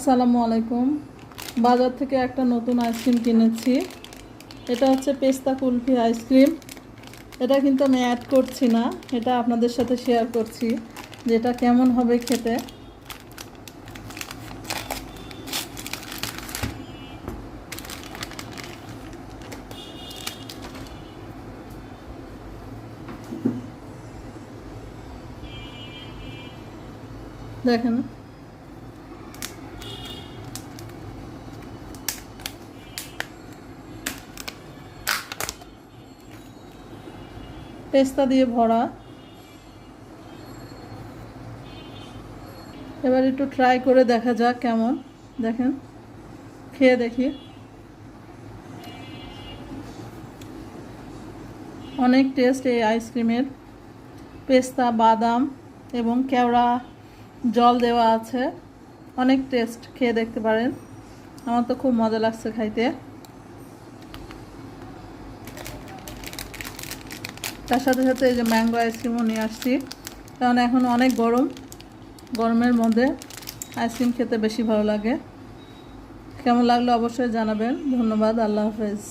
আসসালামু আলাইকুম। বাজার থেকে একটা নতুন আইসক্রিম কিনেছি। এটা হচ্ছে পেস্তা কুলফি আইসক্রিম। এটা কিন্তু আমি অ্যাড করছি না, এটা আপনাদের সাথে শেয়ার করছি যে এটা কেমন হবে খেতে। দেখেন। পেস্তা দিয়ে ভরা। এবার একটু ট্রাই করে দেখা যাক কেমন। দেখেন, খেয়ে দেখি। অনেক টেস্ট এই আইসক্রিমের পেস্তা, বাদাম এবং কেওড়া জল দেওয়া আছে। অনেক টেস্ট খেয়ে দেখতে পারেন। আমার তো খুব মজা লাগছে খাইতে। তার সাথে সাথে এই যে ম্যাঙ্গো আইসক্রিমও নিয়ে আসছি। কারণ এখন অনেক গরম, গরমের মধ্যে আইসক্রিম খেতে বেশি ভালো লাগে। কেমন লাগল অবশ্যই জানাবেন। ধন্যবাদ, আল্লাহ হাফেজ।